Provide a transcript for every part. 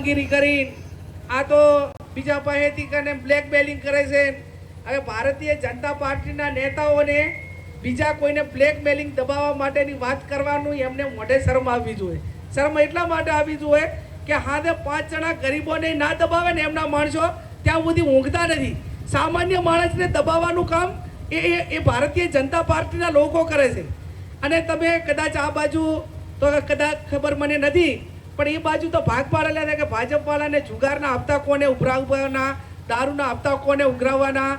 દબાંગીરી કરી આ તો બીજા પાસેથી કને બ્લેક મેલિંગ કરે છે. હવે ભારતીય જનતા પાર્ટીના નેતાઓને બીજા કોઈને બ્લેક મેલિંગ દબાવવા માટેની વાત કરવાનું એમને મોઢે શરમ આવવી જોઈએ. શરમ એટલા માટે આવવી જોઈએ કે હાથે પાંચ જણા ગરીબોને ના દબાવે ને એમના માણસો ત્યાં સુધી ઊંઘતા નથી. સામાન્ય માણસને દબાવવાનું કામ એ- એ ભારતીય જનતા પાર્ટીના લોકો કરે છે. અને તમે કદાચ આ બાજુ તો કદાચ ખબર મને નથી પણ એ બાજુ તો ભાગ પાડેલા છે કે ભાજપ વાળાને જુગારના હપ્તા કોને ઉભરાવવાના, દારૂના હપ્તા કોને ઉઘરાવવાના,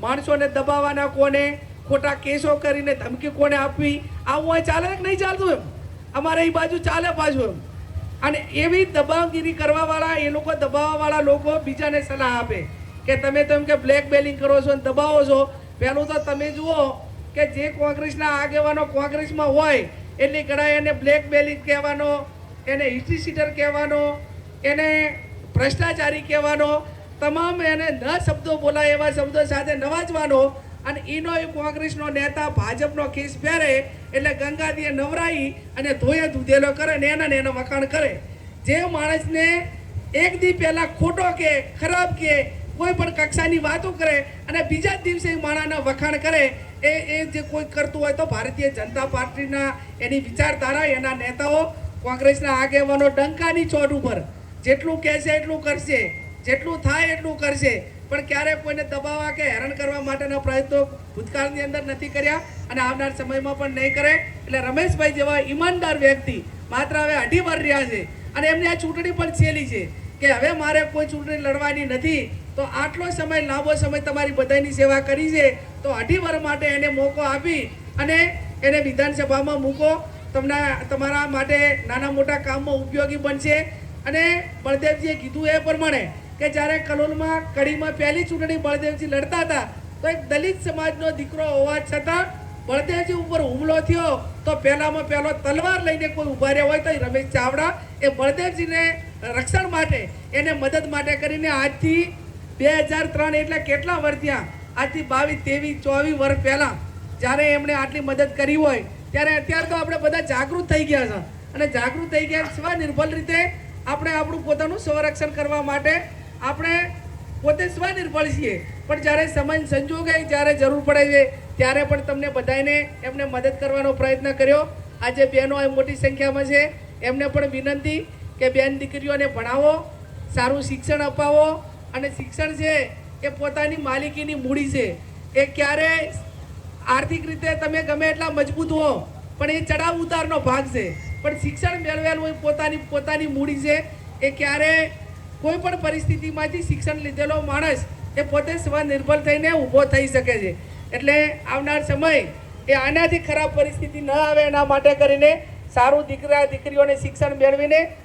માણસોને દબાવવાના કોને, ખોટા કેસો કરીને ધમકી કોને આપવી? આવું અહીં ચાલે કે નહીં ચાલતું એમ? અમારે એ બાજુ ચાલે પાછું એમ. અને એવી દબાવગીરી કરવાવાળા, એ લોકો દબાવવાવાળા લોકો બીજાને સલાહ આપે કે તમે તો એમ કે બ્લેક બેલિંગ કરો છો અને દબાવો છો. પહેલું તો તમે જુઓ કે જે કોંગ્રેસના આગેવાનો કોંગ્રેસમાં હોય એટલી ઘણા એને બ્લેક બેલિંગ કહેવાનો એને હિસ્ટ્રી કહેવાનો, એને ભ્રષ્ટાચારી કહેવાનો, તમામ એને ન શબ્દો બોલાય એવા શબ્દો સાથે નવાજવાનો અને એનો એ કોંગ્રેસનો નેતા ભાજપનો કેસ પહેરે એટલે ગંગાદીએ નવરાઈ અને ધોયે ધૂધેલો કરે ને એના એના વખાણ કરે. જે માણસને એક દી પહેલાં ખોટો કે, ખરાબ કે, કોઈ પણ કક્ષાની વાતો કરે અને બીજા જ દિવસે માણસના વખાણ કરે, એ એ જે કોઈ કરતું હોય તો ભારતીય જનતા પાર્ટીના એની વિચારધારા, એના નેતાઓ કોંગ્રેસના આગેવાનો ડંકાની ચોટ ઉપર. જેટલું કહેશે એટલું કરશે. જેટલું થાય એટલું કરશે. પણ ક્યારેય કોઈને દબાવવા કે હેરાન કરવા માટેના પ્રયત્નો ભૂતકાળની અંદર નથી કર્યા અને આવનાર સમયમાં પણ નહીં કરે. એટલે રમેશભાઈ જેવા ઈમાનદાર વ્યક્તિ માત્ર હવે અઢી વાર રહ્યા છે અને એમની આ ચૂંટણી પણ છેલી છે કે હવે મારે કોઈ ચૂંટણી લડવાની નથી. તો આટલો સમય, લાંબો સમય તમારી બધાની સેવા કરી છે. તો અઢી વર માટે એને મોકો આપી અને એને વિધાનસભામાં મૂકો. તમને તમારા માટે નાના મોટા કામમાં ઉપયોગી બનશે. અને બળદેવજીએ કીધું એ પ્રમાણે કે જ્યારે કલોલમાં કડીમાં પહેલી ચૂંટણી બળદેવજી લડતા હતા, તો એક દલિત સમાજનો દીકરો હોવા છતાં બળદેવજી ઉપર હુમલો થયો. તો પહેલામાં પહેલો તલવાર લઈને કોઈ ઊભા રહ્યા હોય તો રમેશ ચાવડા એ બળદેવજીને રક્ષણ માટે એને મદદ માટે કરીને આજથી બે હજાર ત્રણ એટલે કેટલા વર્ષ ત્યાં આજથી બાવીસ, ત્રેવીસ, ચોવીસ વર્ષ પહેલાં જ્યારે એમણે આટલી મદદ કરી હોય ત્યારે અત્યારે તો આપણે બધા જાગૃત થઈ ગયા છે. અને જાગૃત થઈ ગયા સ્વનિર્ભર રીતે આપણે આપણું પોતાનું સંરક્ષણ કરવા માટે આપણે પોતે સ્વનિર્ભર છીએ. પણ જ્યારે સમય સંજોગે જ્યારે જરૂર પડે છે, ત્યારે પણ તમને બધાને એમને મદદ કરવાનો પ્રયત્ન કર્યો. આજે બહેનો મોટી સંખ્યામાં છે. એમને પણ વિનંતી કે બેન દીકરીઓને ભણાવો, સારું શિક્ષણ અપાવો. અને શિક્ષણ છે એ પોતાની માલિકીની મૂડી છે. એ ક્યારેય આર્થિક રીતે તમે ગમે એટલા મજબૂત હો, પણ એ ચડાવ ઉતારનો ભાગ છે. પણ શિક્ષણ મેળવેલું એ પોતાની પોતાની મૂડી છે એ ક્યારે કોઈ પણ પરિસ્થિતિમાંથી શિક્ષણ લીધેલો માણસ એ પોતે સ્વનિર્ભર થઈને ઊભો થઈ શકે છે. એટલે આવનાર સમય એ આનાથી ખરાબ પરિસ્થિતિ ન આવે એના માટે કરીને સારું દીકરા, દીકરીઓને શિક્ષણ મેળવીને